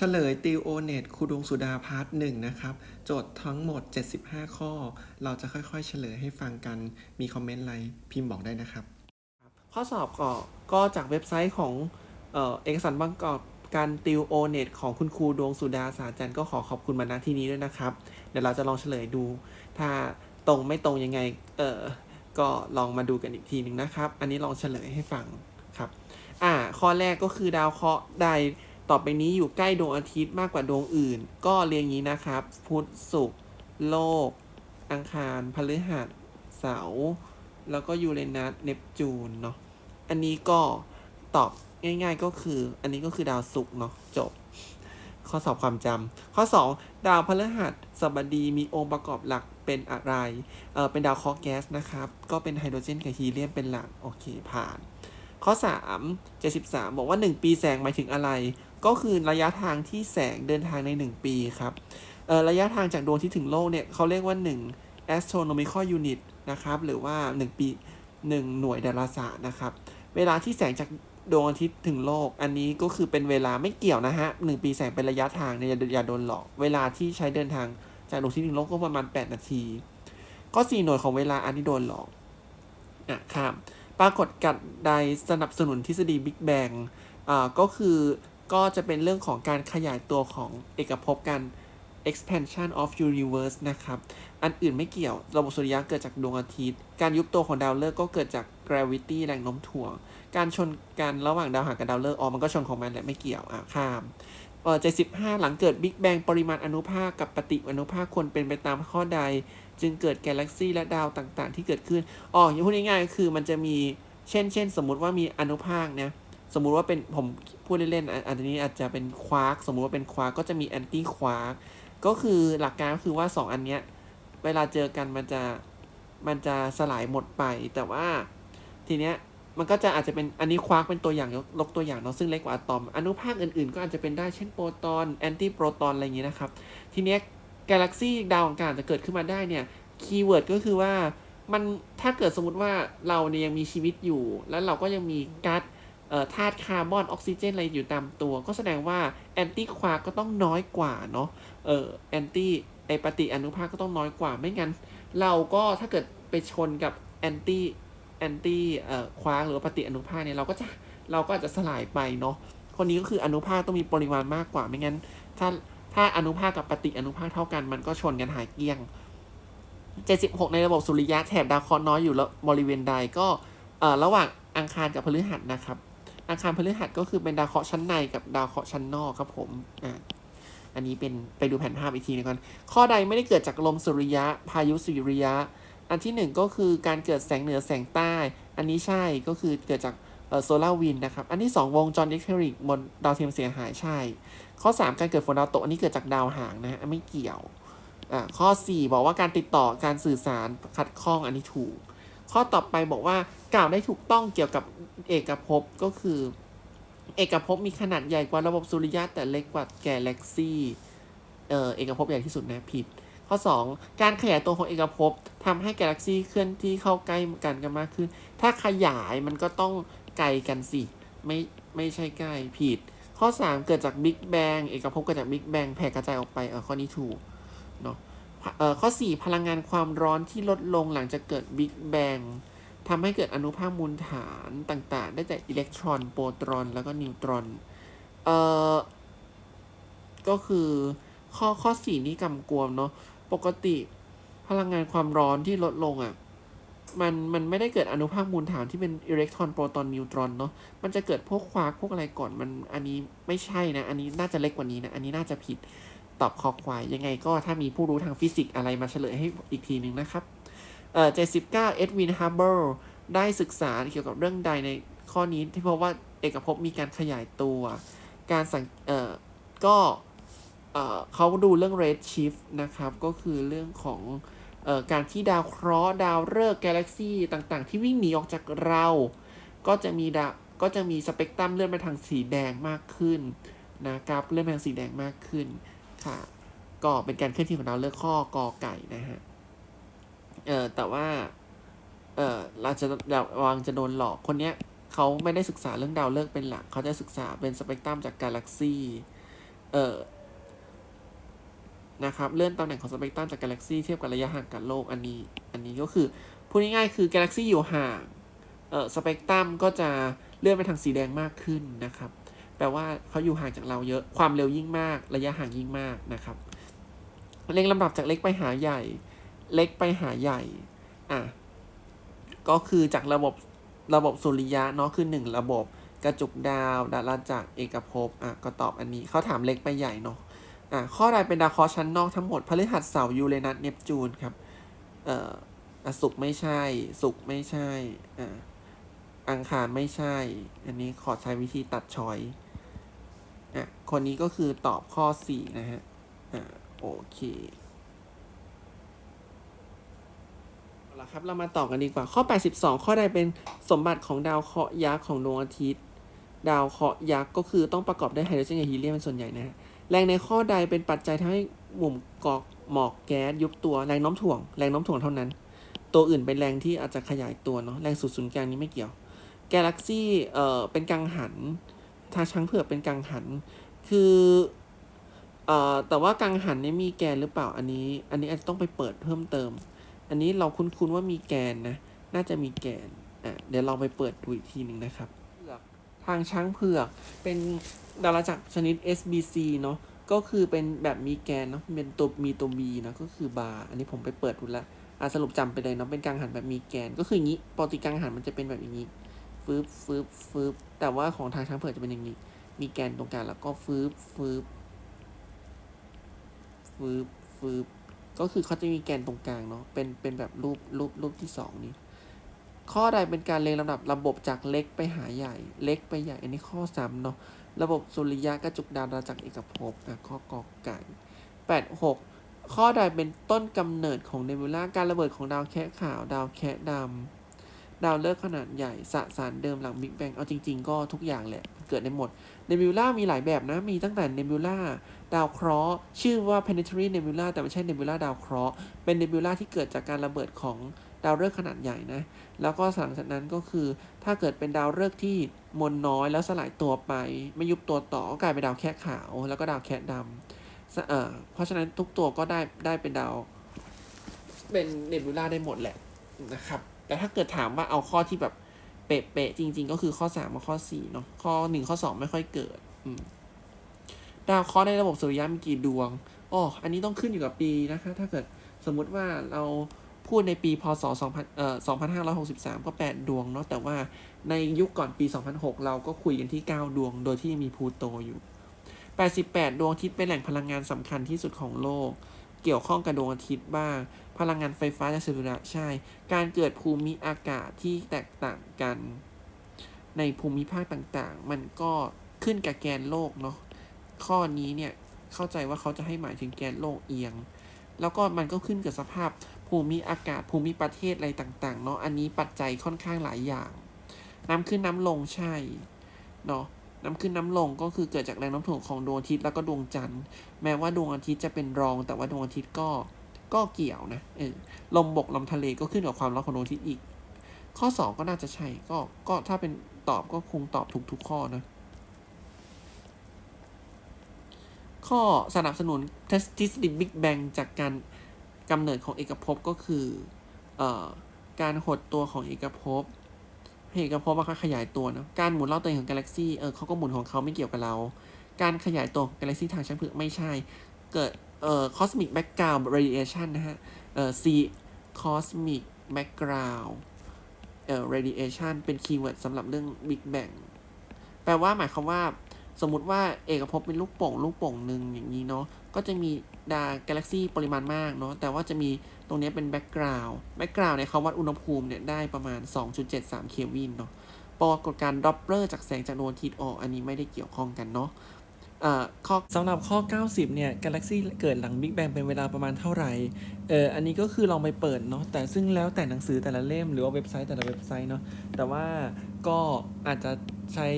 เฉลยติวโอเน็ตครูดวงสุดาพาร์ทหนึ่งนะครับ โจทย์ทั้งหมด 75 ข้อ เราจะค่อยๆ เฉลยให้ฟังกัน มีคอมเมนต์อะไรพิมพ์บอกได้นะครับ ข้อสอบก็ก็จากเว็บไซต์ของเออเอกสารประกอบการติวโอเน็ตของคุณครูดวงสุดาสาจันทร์ก็ขอขอบคุณมาณที่นี้ด้วยนะครับ เดี๋ยวเราจะลองเฉลยดู ถ้าตรงไม่ตรงยังไง เออก็ลองมาดูกันอีกทีหนึ่งนะครับ อันนี้ลองเฉลยให้ฟังครับ อ่า ข้อแรกก็คือดาวเคราะห์ใด ต่อไปนี้อยู่ใกล้ดวงอาทิตย์มากกว่าดวงอื่น ก็เรียงนี้นะครับ พุธศุกร์โลก อังคารพฤหัสเสาร์แล้วก็ยูเรนัสเนปจูนเนาะอันนี้ก็ตอบง่าย ๆก็คือ อันนี้ก็คือดาวศุกร์เนาะจบ ข้อสอบความจำข้อ 2 ดาวพฤหัสบดีมีองค์ประกอบหลักเป็นอะไรเออเป็นดาวคราะห์แก๊สนะครับ ก็เป็นไฮโดรเจนกับฮีเลียมเป็นหลัก โอเคผ่าน ข้อ 3 73 บอกว่า 1 ปีแสงหมายถึงอะไร ก็คือระยะทางที่แสงเดินทางใน 1 ปีครับระยะทางจากดวงอาที่ถึงโลกเนี่ยเขาเรียกว่า 1 astronomical unit นะครับหรือว่า 1 ปี 1 หน่วยดาราศาสตร์นะครับ เวลาที่แสงจากดวงอาทิตย์ถึงโลก อันนี้ก็คือเป็นเวลาไม่เกี่ยวนะฮะหนึ่งปีแสงเป็นระยะทางเนี่ยอย่าโดนหลอก เวลาที่ใช้เดินทางจากดวงอาทิตย์ถึงโลกก็ประมาณ 8 นาที ก็4หน่วยของเวลาอันนี้โดนหลอกอะครับปรากฏการณ์ใดสนับสนุนทฤษฎีบิ๊กแบงอ่าก็คือ ก็จะเป็นเรื่องของการขยายตัวของเอกภพการ expansion of universe นะครับ อันอื่นไม่เกี่ยว ระบบสุริยะเกิดจากดวงอาทิตย์ การยุบตัวของดาวฤกษ์ก็เกิดจาก gravity แรงโน้มถ่วง การชนกันระหว่างดาวหางกับดาวฤกษ์อ๋อมันก็ชนของมันแหละไม่เกี่ยวอะข้ามเออ75 หลังเกิดบิ๊กแบงปริมาณอนุภาคกับปฏิอนุภาคควรเป็นไปตามข้อใด จึงเกิดกาแล็กซีและดาวต่างๆ ที่เกิดขึ้นอ๋ออย่างพูดง่ายๆก็คือมันจะมีเช่นเช่นสมมุติว่ามีอนุภาคเนี่ย สมมุติว่าเป็นผมพูดเล่นๆอันนี้อาจจะเป็นควาร์กสมมุติว่าเป็นควาร์กก็จะมีแอนตี้ควาร์กก็คือหลักการก็คือว่า 2 อันเนี้ยเวลาเจอกันมันจะมันจะสลายหมดไป แต่ว่าทีเนี้ยมันก็จะอาจจะเป็นอันนี้ควาร์กเป็นตัวอย่างยกลกตัวอย่างเนาะซึ่งเล็กกว่าอะตอม อนุภาคอื่นๆ ก็อาจจะเป็นได้เช่นโปรตอนแอนตี้โปรตอนอะไรอย่างนี้นะครับทีเนี้ยกาแล็กซี่ดาวต่างๆจะเกิดขึ้นมาได้เนี่ยคีย์เวิร์ดก็คือว่ามันถ้าเกิดสมมติว่าเราเนี่ยยังมีชีวิตอยู่ แล้วเราก็ยังมีก๊าซ ธาตุคาร์บอนออกซิเจนอะไรอยู่ตามตัว ก็แสดงว่าแอนตี้ควาก็ต้องน้อยกว่าเนาะเออแอนตี้ไอปฏิอนุภาคก็ต้องน้อยกว่าไม่งั้น เราก็ถ้าเกิดไปชนกับแอนตี้แอนตี้เอ่อควาหรือปฏิอนุภาคเนี่ยเราก็จะเราก็อาจจะสลายไปเนาะคนนี้ก็คืออนุภาคต้องมีปริมาณมากกว่าไม่งั้น ถ้าถ้าอนุภาคกับปฏิอนุภาคเท่ากันมันก็ชนกันหายเกลี้ยง 76 ในระบบสุริยะแถบดาวเคราะห์น้อยอยู่แล้วบริเวณใดก็เอ่อระหว่างอังคารกับพฤหัสนะครับ อังคารพฤหัสก็คือเป็นดาวเคราะห์ชั้นในกับดาวเคราะห์ชั้นนอกครับผมอ่าอันนี้เป็นไปดูแผนภาพอีกทีหนึงก่อน ข้อใดไม่ได้เกิดจากลมสุริยะ พายุสุริยะ อันที่หนึ่งก็คือการเกิดแสงเหนือแสงใต้ อันนี้ใช่ก็คือเกิดจากโซลาร์วินนะครับ อันที่สองวงจรอิเล็กทริกบนดาวเทียมเสียหายใช่ ข้อ 3 การเกิดฝนดาวตก อันนี้เกิดจากดาวหางนะฮะไม่เกี่ยวอ่าข้อ 4 บอกว่าการติดต่อการสื่อสารขัดข้องอันนี้ถูก ข้อต่อไปบอกว่ากล่าวได้ถูกต้องเกี่ยวกับเอกภพก็คือ เอกภพมีขนาดใหญ่กว่าระบบสุริยะแต่เล็กกว่าแกาแล็กซี่เอ่อเอกภพใหญ่ที่สุดนะผิด ข้อ 2 การขยายตัวของเอกภพทำให้กาแล็กซี่เคลื่อนที่เข้าใกล้กันกันมากขึ้น ถ้าขยายมันก็ต้องไกลกันสิ ไม่ไม่ใช่ใกล้ผิด ข้อ 3 เกิดจากบิ๊กแบงเอกภพเกิดจากบิ๊กแบงแผ่กระจายออกไปเออข้อนี้ถูกเนาะ ข้อ 4 พลังงานความร้อนที่ลดลงหลังจากเกิดบิ๊กแบงทำให้เกิดอนุภาคมูลฐานต่างๆ ได้จากอิเล็กตรอน โปรตอน แล้วก็นิวตรอน เอ่อ ก็คือข้อข้อสี่นี่กำกวมเนาะ ปกติพลังงานความร้อนที่ลดลงอะ่ะ มัน มันไม่ได้เกิดอนุภาคมูลฐานที่เป็นอิเล็กตรอน โปรตอน นิวตรอนเนาะ มันจะเกิดพวกควาร์กพวกอะไรก่อน มัน อันนี้ไม่ใช่นะ อันนี้น่าจะเล็กกว่านี้นะ อันนี้น่าจะผิด ตอบคอควาย ยังไงก็ถ้ามีผู้รู้ทางฟิสิกส์อะไรมาเฉลยให้อีกทีหนึ่งนะครับเอ่อเจ็ดสิบเก้าเอ็ดวินฮับเบิลได้ศึกษาเกี่ยวกับเรื่องใดในข้อนี้ที่พบว่าเอกภพมีการขยายตัว การสังเอ่อก็เอ่อเขาดูเรื่อง red shift นะครับ ก็คือเรื่องของเออการที่ดาวเคราะห์ดาวฤกษ์กาแล็กซี่ต่างๆ ที่วิ่งหนีออกจากเรา ก็จะมีดาวก็จะมีสเปกตรัมเลื่อนไปทางสีแดงมากขึ้นนะครับเลื่อนไปทางสีแดงมากขึ้น ค่ะ ก็เป็นการเคลื่อนที่ของดาวฤกษ์ข้อกอไก่นะฮะ เออแต่ว่า เออเราจะระวังจะโดนหลอกคนเนี้ยเขาไม่ได้ศึกษาเรื่องดาวฤกษ์เป็นหลัก เขาจะศึกษาเป็นสเปกตรัมจากกาแล็กซีเออนะครับเลื่อนตำแหน่งของสเปกตรัมจากกาแล็กซีเทียบกับระยะห่างกับโลกอันนี้ อันนี้ก็คือพูดง่ายๆคือกาแล็กซีอยู่ห่างเออสเปกตรัมก็จะเลื่อนไปทางสีแดงมากขึ้นนะครับ แปลว่าเขาอยู่ห่างจากเราเยอะ ความเร็วยิ่งมาก ระยะห่างยิ่งมากนะครับ เรียงลำดับจากเล็กไปหาใหญ่ เล็กไปหาใหญ่ อะ ก็คือจากระบบระบบสุริยะเนาะคือหนึ่งระบบกระจุกดาวดาราจักรเอกภพอะก็ตอบอันนี้เขาถามเล็กไปใหญ่เนาะอะข้อใดเป็นดาวเคราะห์ชั้นนอกทั้งหมดพฤหัสเสาร์ยูเรนัสเนปจูนครับเอ่ออะศุกไม่ใช่ศุกไม่ใช่อะอังคารไม่ใช่ อันนี้ขอใช้วิธีตัดชอย อะคนนี้ก็คือตอบข้อ 4 นะฮะ อ่าโอเคเอาละครับ เรามาต่อกันดีกว่า ข้อ 82 ข้อใดเป็นสมบัติของดาวเคราะห์ยักษ์ของดวงอาทิตย์ ดาวเคราะห์ยักษ์ก็คือต้องประกอบด้วยไฮโดรเจนกับฮีเลียมเป็นส่วนใหญ่นะฮะ แรงในข้อใดเป็นปัจจัยทำให้หมุมกอกหมอกแก๊สยุบตัวแรงโน้มถ่วง แรงโน้มถ่วงเท่านั้น ตัวอื่นเป็นแรงที่อาจจะขยายตัวเนาะ แรงสูตรศูนย์กลางนี้ไม่เกี่ยว กาแล็กซี่ เอ่อ เป็นกังหัน ทาช้างเผือกเป็นกังหัน คือเอ่อแต่ว่ากังหันนี่มีแกนหรือเปล่าอันนี้ อันนี้อาจจะต้องไปเปิดเพิ่มเติม อันนี้เราคุ้นๆว่ามีแกนนะ น่าจะมีแกนอะเดี๋ยวเราไปเปิดดูอีกทีหนึ่งนะครับเผือกทางช้างเผือกเป็นดาราจักรชนิด SBC เนาะก็คือเป็นแบบมีแกนเนาะเป็นตัวมีตัว B นะก็คือบาร์อันนี้ผมไปเปิดดูแล้วอะสรุปจำไปเลยเนาะเป็นกังหันแบบมีแกน ก็คืออย่างนี้ปกติกังหันมันจะเป็นแบบอย่างนี้ ฟืบฟืบฟืบแต่ว่าของทางช้างเผือกจะเป็นอย่างนี้ มีแกนตรงกลางแล้วก็ฟืบฟืบฟืบฟืบก็คือเขาจะมีแกนตรงกลางเนาะ เป็น เป็นแบบรูป รูป รูปที่สองนี้ ข้อใดเป็นการเรียงลำดับระบบจากเล็กไปหาใหญ่ เล็กไปใหญ่ อันนี้ข้อสามเนาะ ระบบสุริยะกระจุกดาวดาจักเอกภพอะข้อกอไก่แปดหกข้อใดเป็นต้นกำเนิดของเนบิวลาการระเบิดของดาวแคะขาว ดาวแคะดำ ดาวฤกษ์ขนาดใหญ่สสารเดิมหลังบิ๊กแบงเอาจริง ๆ ก็ทุกอย่างแหละ เกิดได้หมดเนบิวล่ามีหลายแบบนะ มีตั้งแต่เนบิวล่าดาวเคราะห์ชื่อว่า planetary nebula แต่ไม่ใช่เนบิวล่าดาวเคราะห์เป็นเนบิวล่าที่เกิดจากการระเบิดของดาวฤกษ์ขนาดใหญ่นะ แล้วก็หลังจากนั้นก็คือ ถ้าเกิดเป็นดาวฤกษ์ที่มวลน้อยแล้วสลายตัวไป ไม่ยุบตัวต่อก็กลายเป็นดาวแค่ขาว แล้วก็ดาวแค่ดำเอ่อเพราะฉะนั้นทุกตัวก็ได้ได้เป็นดาว เป็นเนบิวล่าได้หมดแหละนะครับ แต่ถ้าเกิดถามว่าเอาข้อที่แบบเป๊ะๆจริง ๆ ก็คือข้อสามกับข้อสี่เนาะข้อหนึ่งข้อสองไม่ค่อยเกิดดาวเคราะห์ในระบบสุริยะมีกี่ดวงอ๋ออันนี้ต้องขึ้นอยู่กับปีนะคะ ถ้าเกิดสมมุติว่าเราพูดในปีพศ2000เอ่อ2563 ก็ 8 ดวงเนาะ แต่ว่าในยุคก่อนปี 2006 เราก็คุยกันที่ 9 ดวง โดยที่มีพูโตอยู่ 88 ดวงอาทิตย์เป็นแหล่งพลังงานสำคัญที่สุดของโลก เกี่ยวข้องกับดวงอาทิตย์บ้าง พลังงานไฟฟ้าจากสุริยะใช่ การเกิดภูมิอากาศที่แตกต่างกัน ในภูมิภาคต่างๆ มันก็ขึ้นกับแกนโลกเนาะข้อนี้เนี่ยเข้าใจว่าเขาจะให้หมายถึงแกนโลกเอียง แล้วก็มันก็ขึ้นกับสภาพภูมิอากาศภูมิประเทศอะไรต่าง ๆ เนาะอันนี้ปัจจัยค่อนข้างหลายอย่าง น้ำขึ้นน้ำลงใช่เนาะ น้ำขึ้นน้ำลงก็คือเกิดจากแรงโน้ำถ่วงของดวงอาทิตย์แล้วก็ดวงจันทร์แม้ว่าดวงอาทิตย์จะเป็นรอง แต่ว่าดวงอาทิตย์ก็ก็เกี่ยวนะเออลมบกลมทะเลก็ขึ้นกับความร้อนของดวงอาทิตย์อีก ข้อสองก็น่าจะใช่ก็ก็ถ้าเป็นตอบก็คงตอบถูกทุกข้อนะข้อสนับสนุนทฤษฎีบิ๊กแบงจากการกำเนิดของเอกภพก็คือออการหดตัวของเอกภพ ให้เอกภพมันก็ขยายตัวนะการหมุนรอบตัวเองของกาแล็กซี่เออเขาก็หมุนของเขาไม่เกี่ยวกับเรา การขยายตัวของกาแล็กซี่ทางช้างเผือกไม่ใช่ เกิดเอ่อ cosmic background radiation นะฮะเอ่อ C cosmic background เอ่อ radiation เป็นคีย์เวิร์ดสำหรับเรื่อง Big Bang แปลว่าหมายความว่าสมมุติว่าเอกภพเป็นลูกโป่งลูกโป่งหนึ่งอย่างนี้เนาะก็จะมีดาวกาแล็กซี่ปริมาณมากเนาะแต่ว่าจะมี ตรงนี้เป็นแบ็กกราวด์แบ็กกราวด์เนี่ยเขาวัดอุณหภูมิเนี่ยได้ประมาณ 2.73 เคลวินเนาะปรากฏการดอปเลอร์จากแสงจากดวงอาทิตย์ออกอันนี้ไม่ได้เกี่ยวข้องกันเนาะข้อสำหรับข้อ 90 เนี่ยกาแล็กซี่เกิดหลังบิ๊กแบงเป็นเวลาประมาณเท่าไหร่เอออันนี้ก็คือลองไปเปิดเนาะแต่ซึ่งแล้วแต่หนังสือแต่ละเล่มหรือว่าเว็บไซต์แต่ละเว็บไซต์เนาะแต่ว่าก็อาจจะใช้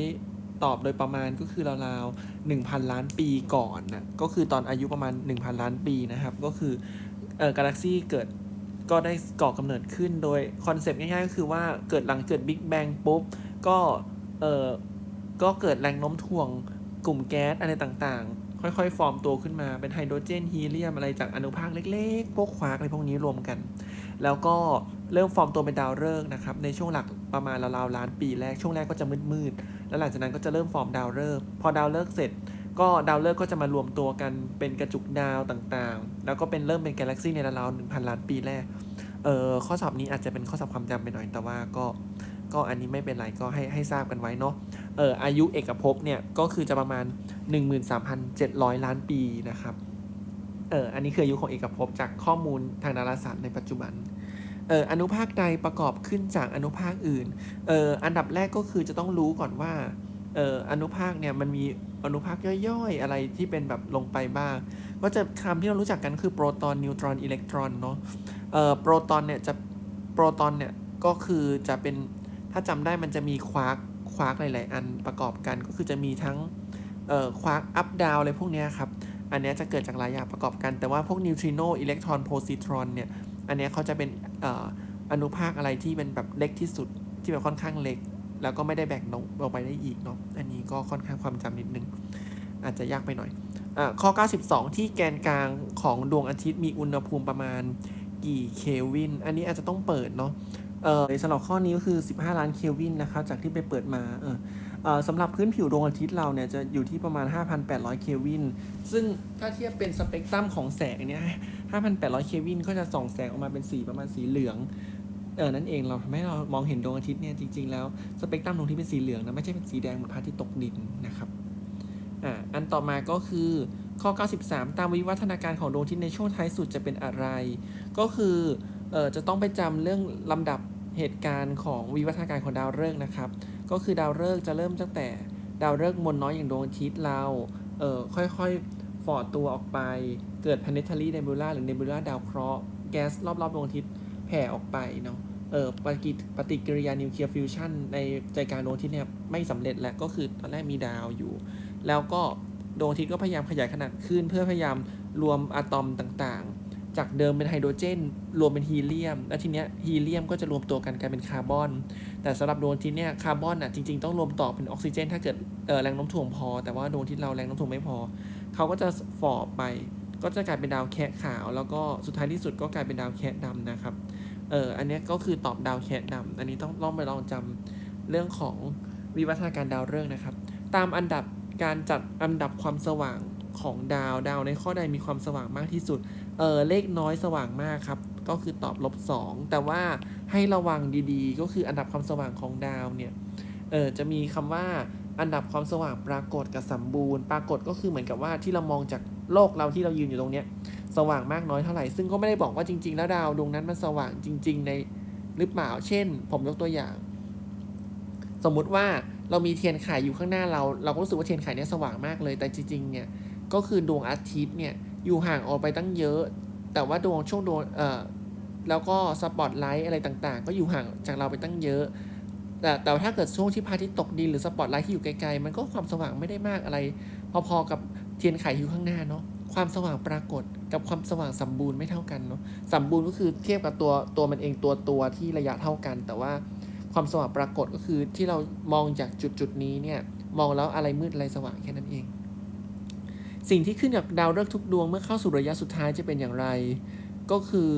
ตอบโดยประมาณก็คือราวๆ1,000 ล้านปีก่อนนะก็คือตอนอายุประมาณ 1,000 ล้านปีนะครับ ก็คือ เออกาแล็กซี่เกิดก็ได้ก่อกำเนิดขึ้นโดยคอนเซปต์ง่ายๆก็คือว่าเกิดหลังเกิดบิ๊กแบงปุ๊บ ก็เออก็เกิดแรงโน้มถ่วงกลุ่มแก๊สอะไรต่างๆ ค่อยๆ ฟอร์มตัวขึ้นมาเป็นไฮโดรเจนฮีเลียมอะไรจากอนุภาคเล็กๆ พวกควาร์กอะไรพวกนี้รวมกัน แล้วก็เริ่มฟอร์มตัวเป็นดาวฤกษ์นะครับ ในช่วงหลักประมาณราวๆล้านปีแรกช่วงแรกก็จะมืดๆแล้วหลังจากนั้นก็จะเริ่มฟอร์มดาวฤกษ์พอดาวฤกษ์เสร็จ ก็ดาวฤกษ์ก็จะมารวมตัวกันเป็นกระจุกดาวต่างๆ แล้วก็เป็นเริ่มเป็นกาแล็กซี่ในราวๆหนึ่งพันล้านปีแรก เอ่อข้อสอบนี้อาจจะเป็นข้อสอบความจำไปหน่อย แต่ว่าก็ก็อันนี้ไม่เป็นไรก็ให้ให้ทราบกันไว้เนาะ เอออายุเอกภพเนี่ยก็คือจะประมาณ 13,700 ล้านปีนะครับ เอออันนี้คืออายุของเอกภพจากข้อมูลทางดาราศาสตร์ในปัจจุบัน เอออนุภาคใดประกอบขึ้นจากอนุภาคอื่น เอออันดับแรกก็คือจะต้องรู้ก่อนว่า เอออนุภาคเนี่ยมันมีอนุภาคย่อยๆ อะไรที่เป็นแบบลงไปบ้าง ก็จะคำที่เรารู้จักกันคือโปรตอนนิวตรอนอิเล็กตรอนเนาะเอ่อโปรตอนเนี่ยจะโปรตอนเนี่ยก็คือจะเป็นถ้าจำได้มันจะมีควาร์กควาร์กหลาย ๆ อันประกอบกันก็คือจะมีทั้งเอ่อควาร์กอัพดาวอะไรพวกเนี้ยครับ อันนี้จะเกิดจากหลายอย่างประกอบกัน แต่ว่าพวกนิวทริโนอิเล็กตรอนโพซิตรอนเนี่ยอันนี้เขาจะเป็นเอ่ออนุภาคอะไรที่เป็นแบบเล็กที่สุดที่แบบค่อนข้างเล็ก แล้วก็ไม่ได้แบ่งลงออกไปได้อีกเนาะอันนี้ก็ค่อนข้างความจำนิดนึง อาจจะยากไปหน่อยอาข้อ 92 ที่แกนกลางของดวงอาทิตย์มีอุณหภูมิประมาณกี่เคลวิน อันนี้อาจจะต้องเปิดเนาะเออสำหรับข้อนี้ก็คือ 15 ล้านเคลวินนะครับจากที่ไปเปิดมาเออเออสำหรับพื้นผิวดวงอาทิตย์เราเนี่ยจะอยู่ที่ประมาณ 5,800 เคลวิน ซึ่งถ้าเทียบเป็นสเปกตรัมของแสงเนี่ย 5,800 เคลวินก็จะส่องแสงออกมาเป็นสีประมาณสีเหลือง เออนั่นเองเราทำให้เรามองเห็นดวงอาทิตย์เนี่ยจริงๆแล้วสเปกตรัมดวงอาทิตย์เป็นสีเหลืองนะไม่ใช่เป็นสีแดงเหมือนพระอาทิตย์ตกดินนะครับอ่าอันต่อมาก็คือข้อ 93 ตามวิวัฒนาการของดวงอาทิตย์ในช่วงท้ายสุดจะเป็นอะไร ก็คือเอ่อจะต้องไปจำเรื่องลำดับเหตุการณ์ของวิวัฒนาการของดาวฤกษ์นะครับ ก็คือดาวฤกษ์จะเริ่มตั้งแต่ดาวฤกษ์มวลน้อยอย่างดวงอาทิตย์เราเอ่อค่อยๆฝ่อตัวออกไปเกิด planetary nebula หรือ nebula ดาวเคราะห์แก๊สรอบๆดวงอาทิตย์แผ่ออกไปเนาะ เออปฏิปฏิกิริยานิวเคลียร์ฟิวชันในใจกลางดวงอาทิตย์เนี่ยไม่สำเร็จแล้วก็คือตอนแรกมีดาวอยู่ แล้วก็ดวงอาทิตย์ก็พยายามขยายขนาดขึ้น เพื่อพยายามรวมอะตอมต่างๆ จากเดิมเป็นไฮโดรเจน รวมเป็นฮีเลียม แล้วทีเนี้ยฮีเลียมก็จะรวมตัวกันกลายเป็นคาร์บอน แต่สำหรับดวงอาทิตย์เนี่ยคาร์บอนอะจริงๆต้องรวมต่อเป็นออกซิเจน ถ้าเกิดเออแรงโน้มถ่วงพอ แต่ว่าดวงอาทิตย์เราแรงโน้มถ่วงไม่พอ เขาก็จะฝ่อไป ก็จะกลายเป็นดาวแคะขาว แล้วก็สุดท้ายที่สุดก็กลายเป็นดาวแคะดำนะครับ เอออันนี้ก็คือตอบดาวแคะดำอันนี้ต้องลองไปลองจำเรื่องของวิวัฒนาการดาวฤกษ์นะครับ ตามอันดับการจัดอันดับความสว่างของดาวดาวในข้อใดมีความสว่างมากที่สุด เออเลขน้อยสว่างมากครับ ก็คือตอบลบสองแต่ว่าให้ระวังดีๆ ก็คืออันดับความสว่างของดาวเนี่ยเออจะมีคำว่าอันดับความสว่างปรากฏกับสมบูรณ์ ปรากฏก็คือเหมือนกับว่าที่เรามองจากโลกเราที่เรายืนอยู่ตรงเนี้ย สว่างมากน้อยเท่าไหร่ ซึ่งก็ไม่ได้บอกว่าจริง ๆ แล้วดาวดวงนั้นมันสว่างจริง ๆ ในหรือเปล่า เช่น ผมยกตัวอย่าง สมมุติว่าเรามีเทียนไขอยู่ข้างหน้าเรา เราก็รู้สึกว่าเทียนไขเนี่ยสว่างมากเลย แต่จริงๆ เนี่ย ก็คือดวงอาทิตย์เนี่ยอยู่ห่างออกไปตั้งเยอะ แต่ว่าดวงช่วงดวงเอ่อแล้วก็สปอตไลท์อะไรต่างๆ ก็อยู่ห่างจากเราไปตั้งเยอะ แต่แต่ถ้าเกิดช่วงที่พระอาทิตย์ตกดินหรือสปอตไลท์ที่อยู่ไกลๆ มันก็ความสว่างไม่ได้มากอะไร พอๆกับเทียนไขอยู่ข้างหน้าเนาะ ความสว่างปรากฏกับความสว่างสมบูรณ์ไม่เท่ากันเนาะสมบูรณ์ก็คือเทียบกับตัวตัวมันเองตัวตัวที่ระยะเท่ากัน แต่ว่าความสว่างปรากฏก็คือที่เรามองจากจุดจุดนี้เนี่ยมองแล้วอะไรมืดอะไรสว่างแค่นั้นเอง สิ่งที่ขึ้นกับดาวฤกษ์ทุกดวงเมื่อเข้าสู่ระยะสุดท้ายจะเป็นอย่างไร ก็คือ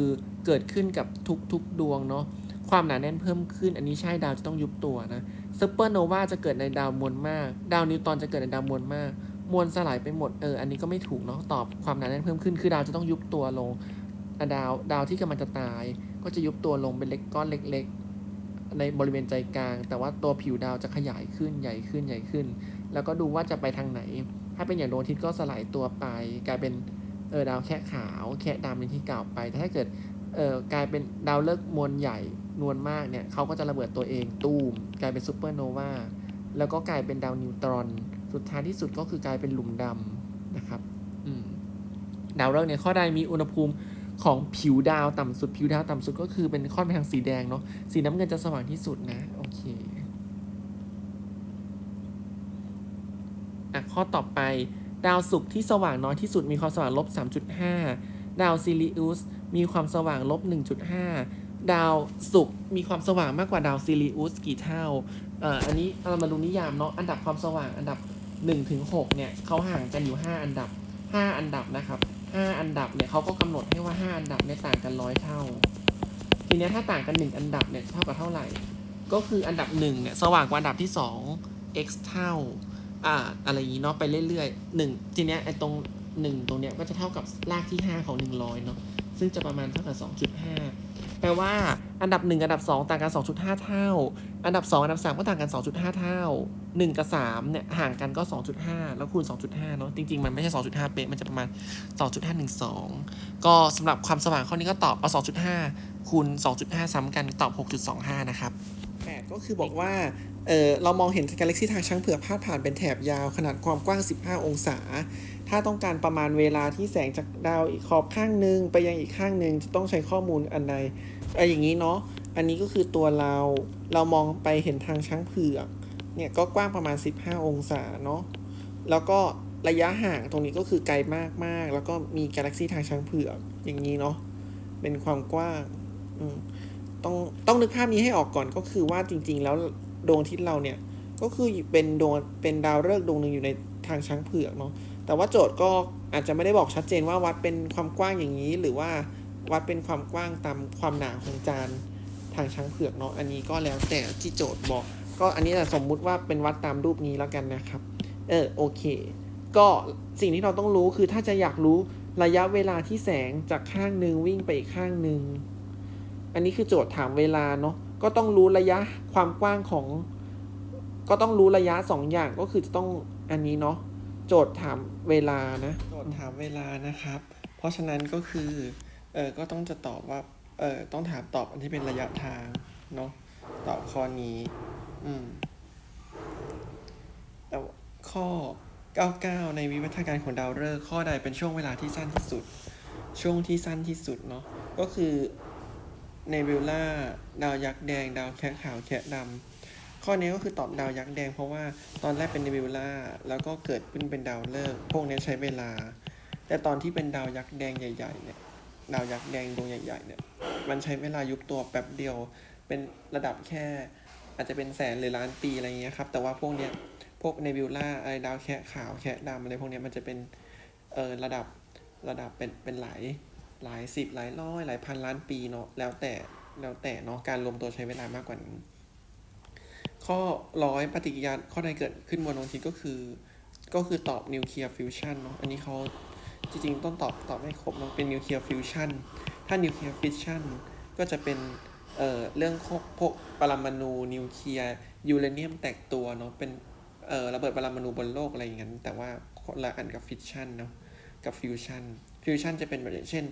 เกิดขึ้นกับทุกทุกๆดวงเนาะความหนาแน่นเพิ่มขึ้น อันนี้ใช่ดาวจะต้องยุบตัวนะซูเปอร์โนวาจะเกิดในดาวมวลมาก ดาวนิวตรอนจะเกิดในดาวมวลมาก มวลสลายไปหมดเอออันนี้ก็ไม่ถูกเนาะตอบความหนาแน่นเพิ่มขึ้นคือดาวจะต้องยุบตัวลงดาวดาวที่กำลังจะตาย ก็จะยุบตัวลงเป็นเล็กก้อนเล็ก ๆ ในบริเวณใจกลาง แต่ว่าตัวผิวดาวจะขยายขึ้นใหญ่ขึ้นใหญ่ขึ้น แล้วก็ดูว่าจะไปทางไหน ถ้าเป็นอย่างดวงอาทิตย์ก็สลายตัวไป กลายเป็นเออดาวแค่ขาวแค่ดำในที่กล่าวไปแต่ถ้าเกิดเออกลายเป็นดาวฤกษ์มวลใหญ่นวลมากเนี่ยเขาก็จะระเบิดตัวเองตูมกลายเป็นซูเปอร์โนวาแล้วก็กลายเป็นดาวนิวตรอน สุดท้ายที่สุดก็คือกลายเป็นหลุมดำนะครับดาวฤกษ์เนี่ยข้อใดมีอุณหภูมิของผิวดาวต่ำสุดผิวดาวต่ำสุดก็คือเป็นค่อนไปทางสีแดงเนาะสีน้ำเงินจะสว่างที่สุดนะโอเคอะข้อต่อไปดาวศุกร์ที่สว่างน้อยที่สุดมีความสว่างลบ 3.5 ดาวซิลิอุสมีความสว่างลบ 1.5 ดาวศุกร์มีความสว่างมากกว่าดาวซิลิอุสกี่เท่าอ่ออันนี้เรามาดูนิยามเนาะอันดับความสว่างอันดับ 1ถึง6เนี่ยเขาห่างกันอยู่ 5 อันดับ 5 อันดับนะครับ 5 อันดับเนี่ยเขาก็กำหนดให้ว่า 5 อันดับเนี่ยต่างกันร้อยเท่า ทีเนี้ยถ้าต่างกัน 1 อันดับเนี่ยเท่ากับเท่าไหร่ ก็คืออันดับ1เนี่ยสว่างกว่าอันดับที่ 2 x เท่าอ่าอะไรอย่างนี้เนาะไปเรื่อยๆหนึ่งทีเนี้ยไอ้ตรงหนึ่งตรงเนี้ยก็จะเท่ากับรากที่ 5 ของ 100เนาะซึ่งจะประมาณเท่ากับ 2.5 แปลว่าอันดับ 1 อันดับ 2 ต่างกัน 2.5 เท่า อันดับ 2 อันดับ 3 ก็ต่างกัน 2.5 เท่า 1 กับ3เนี่ยห่างกันก็ 2.5 แล้วคูณ 2.5 เนาะจริง ๆ มันไม่ใช่ 2.5 เป๊ะมันจะประมาณ 2.512 ก็สำหรับความสว่างข้อนี้ก็ตอบเอา 2.5 คูณ 2.5 ซ้ำกันตอบ 6.25 นะครับ8ก็คือบอกว่าเออเรามองเห็นกาแล็กซี่ทางช้างเผือกพาดผ่านเป็นแถบยาวขนาดความกว้าง 15 องศา ถ้าต้องการประมาณเวลาที่แสงจากดาวอีกขอบข้างหนึ่งไปยังอีกข้างหนึ่งจะต้องใช้ข้อมูลอันใดไอ้อย่างนี้เนาะ อันนี้ก็คือตัวเรา เรามองไปเห็นทางช้างเผือก เนี่ยก็กว้างประมาณ 15 องศาเนาะ แล้วก็ระยะห่างตรงนี้ก็คือไกลมากๆ แล้วก็มีกาแล็กซี่ทางช้างเผือก อย่างนี้เนาะ เป็นความกว้างต้องต้องนึกภาพนี้ให้ออกก่อนก็คือว่าจริง ๆ แล้วดวงอาทิตย์เราเนี่ย ก็คือเป็นดวงเป็นดาวฤกษ์ดวงหนึ่งอยู่ในทางช้างเผือกเนาะ แต่ว่าโจทย์ก็อาจจะไม่ได้บอกชัดเจนว่าวัดเป็นความกว้างอย่างนี้ หรือว่าวัดเป็นความกว้างตามความหนาของจานทางช้างเผือกเนาะอันนี้ก็แล้วแต่ที่โจทย์บอก ก็อันนี้สมมุติว่าเป็นวัดตามรูปนี้แล้วกันนะครับ เออโอเค ก็สิ่งที่เราต้องรู้คือถ้าจะอยากรู้ระยะเวลาที่แสงจากข้างหนึ่งวิ่งไปอีกข้างหนึ่งอันนี้คือโจทย์ถามเวลาเนาะก็ต้องรู้ระยะความกว้างของ ก็ต้องรู้ระยะสองอย่างก็คือจะต้องอันนี้เนาะ โจทย์ถามเวลานะ โจทย์ถามเวลานะครับ เพราะฉะนั้นก็คือ เออก็ต้องจะตอบว่า เออต้องถามตอบอันที่เป็นระยะทาง เนาะ ตอบข้อนี้ อืมแต่ว่าข้อ 99 ในวิวัฒนาการของดาวฤกษ์ข้อใดเป็นช่วงเวลาที่สั้นที่สุด ช่วงที่สั้นที่สุดเนาะ ก็คือเนบิวล่า ดาวยักษ์แดง ดาวแคะขาว แคะดำ ข้อนี้ก็คือตอบดาวยักษ์แดงเพราะว่าตอนแรกเป็นเนบิวล่าแล้วก็เกิดขึ้นเป็นดาวฤกษ์พวกนี้ใช้เวลา แต่ตอนที่เป็นดาวยักษ์แดงใหญ่ๆเนี่ยดาวยักษ์แดงดวงใหญ่ๆเนี่ยมันใช้เวลายุบตัวแป๊บเดียว เป็นระดับแค่ อาจจะเป็นแสนหรือล้านปีอะไรเงี้ยครับแต่ว่าพวกเนี้ยพวกเนบิวล่าอะไรดาวแคะขาวแคะดำอะไรพวกเนี้ยมันจะเป็นเออระดับระดับเป็นเป็นหลายหลายสิบหลายร้อยหลายพันล้านปีเนาะแล้วแต่แล้วแต่เนาะการรวมตัวใช้เวลามากกว่านี้ ข้อร้อยปฏิกิริยาข้อใดเกิดขึ้นบนดวงอาทิตย์ก็คือ ก็คือตอบนิวเคลียร์ฟิวชันเนาะอันนี้เขาจริงๆ ต้องตอบตอบให้ครบเนาะเป็นนิวเคลียร์ฟิวชันถ้านิวเคลียร์ฟิชชันก็จะเป็นเอ่อเรื่องพวกปรมาณูนิวเคลียร์ยูเรเนียมแตกตัวเนาะเป็นเอ่อระเบิดปรมาณูบนโลกอะไรอย่างนั้นแต่ว่าคนละอันกับฟิชชันเนาะกับฟิวชันฟิวชันจะเป็นแบบอย่างเช่น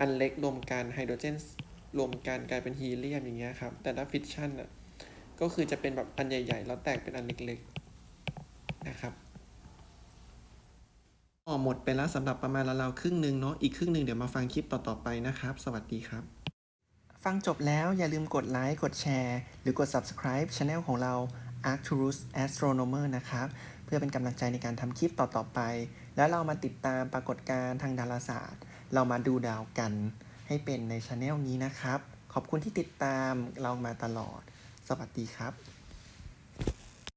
อันเล็กรวมกันไฮโดรเจนรวมกันกลายเป็นฮีเลียมอย่างเงี้ยครับแต่ถ้าฟิชชันอะ ก็คือจะเป็นแบบอันใหญ่ ๆ แล้วแตกเป็นอันเล็กๆนะครับอ๋อหมดไปแล้วสำหรับประมาณราวๆครึ่งหนึ่งเนาะอีกครึ่งหนึ่งเดี๋ยวมาฟังคลิปต่อๆไปนะครับ สวัสดีครับ ฟังจบแล้วอย่าลืมกดไลค์กดแชร์ หรือกด subscribe channel ของเรา Arcturus Astronomer นะครับ เพื่อเป็นกำลังใจในการทำคลิปต่อๆไป แล้วเรามาติดตามปรากฏการณ์ทางดาราศาสตร์ เรามาดูดาวกันให้เป็นในช anel นี้นะครับ ขอบคุณที่ติดตามเรามาตลอด สวัสดีครับ